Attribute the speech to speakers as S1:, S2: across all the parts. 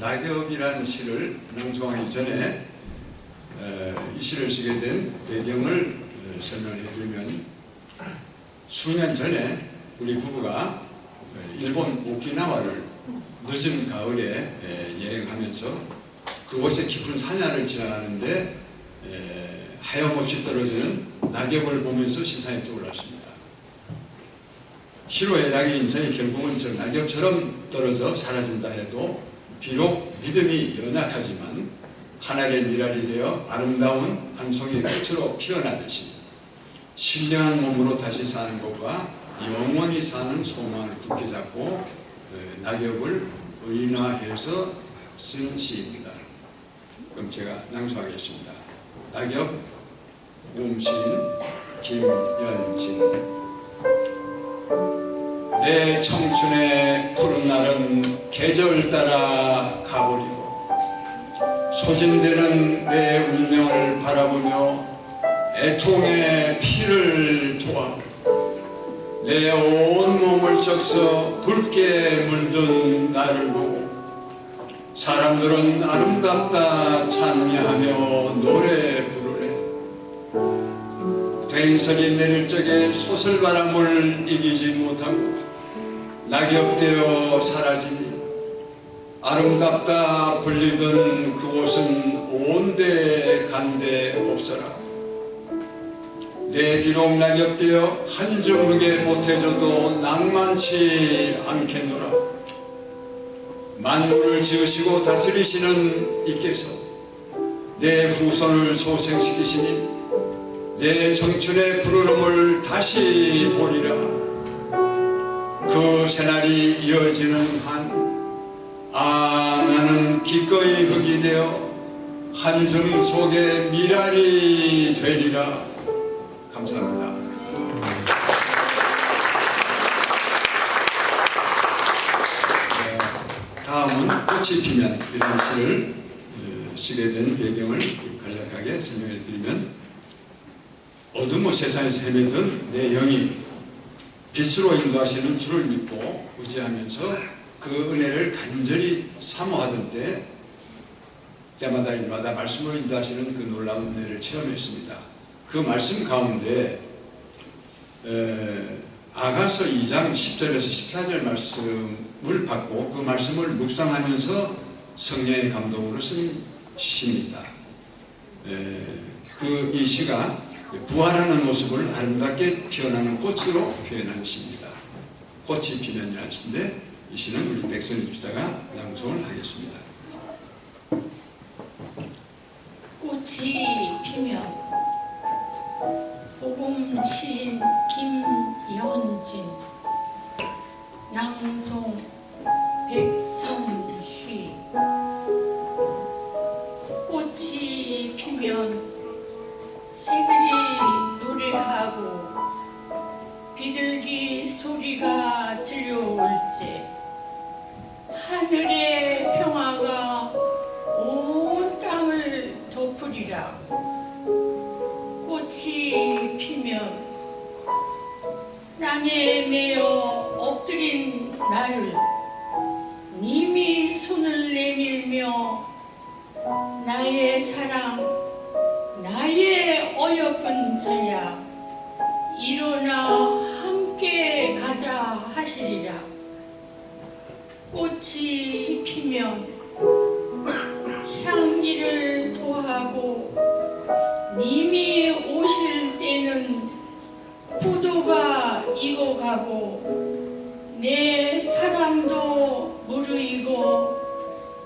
S1: 낙엽이라는 시를 낭송하기 전에 에, 이 시를 쓰게 된 배경을 에, 설명해 드리면 수년 전에 우리 부부가 에, 일본 오키나와를 늦은 가을에 에, 여행하면서 그곳에 깊은 산야를 지나가는데 에, 하염없이 떨어지는 낙엽을 보면서 시상에 떠올랐습니다. 시로의 낙의 인생이 결국은 저 낙엽처럼 떨어져 사라진다 해도 비록 믿음이 연약하지만 하늘의 미랄이 되어 아름다운 한 송이 꽃으로 피어나듯이 신령한 몸으로 다시 사는 것과 영원히 사는 소망을 굳게 잡고 에, 낙엽을 의인화해서 쓴 시입니다. 그럼 제가 낭송하겠습니다. 낙엽 고음시인 김연진 내 청춘의 푸른 날은 계절 따라 가버리고 소진되는 내 운명을 바라보며 애통의 피를 토하고 내 온몸을 적서 붉게 물든 나를 보고 사람들은 아름답다 찬미하며 노래 부르네. 된설이 내릴 적에 소설바람을 이기지 못하고 낙엽되어 사라지니 아름답다 불리던 그곳은 온데 간데 없어라. 내 비록 낙엽되어 한 주먹에 보태줘도 낭만치 않겠노라. 만물을 지으시고 다스리시는 이께서 내 후손을 소생시키시니 내 청춘의 푸르름을 다시 보리라 그 새날이 이어지는 한 아 나는 기꺼이 흙이 되어 한줌 속에 미랄이 되리라 감사합니다. 네, 다음은 꽃이 피면 이런 시를 어, 쓰게 된 배경을 간략하게 설명해 드리면 어둠의 세상에서 헤매던 내 영이 빛으로 인도하시는 주를 믿고 의지하면서 그 은혜를 간절히 사모하던 때 때마다 일마다 말씀으로 인도하시는 그 놀라운 은혜를 체험했습니다. 그 말씀 가운데 에, 아가서 2장 10절에서 14절 말씀을 받고 그 말씀을 묵상하면서 성령의 감동으로 쓴 시입니다. 그 이 시가 부활하는 모습을 아름답게 피어나는 꽃으로 표현한 시입니다. 꽃이 피면이라는 시인데 이 시는 우리 백선 집사가 낭송을 하겠습니다.
S2: 꽃이 피면 복음 시인 김연진 낭송 백선 땅에 매여 엎드린 나를 님이 손을 내밀며 나의 사랑 나의 어여쁜 자야 일어나 함께 가자 하시리라. 꽃이 피면 향기를 토하고 님이 익어가고 내 사랑도 무르이고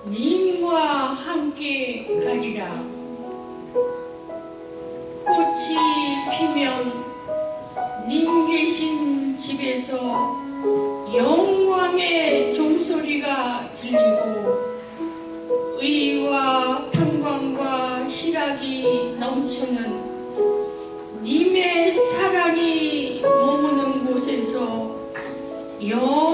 S2: 님과 함께 가리라. 꽃이 피면 님 계신 집에서 영광의 종소리가 들리고 의와 평강과 희락이 넘치는 님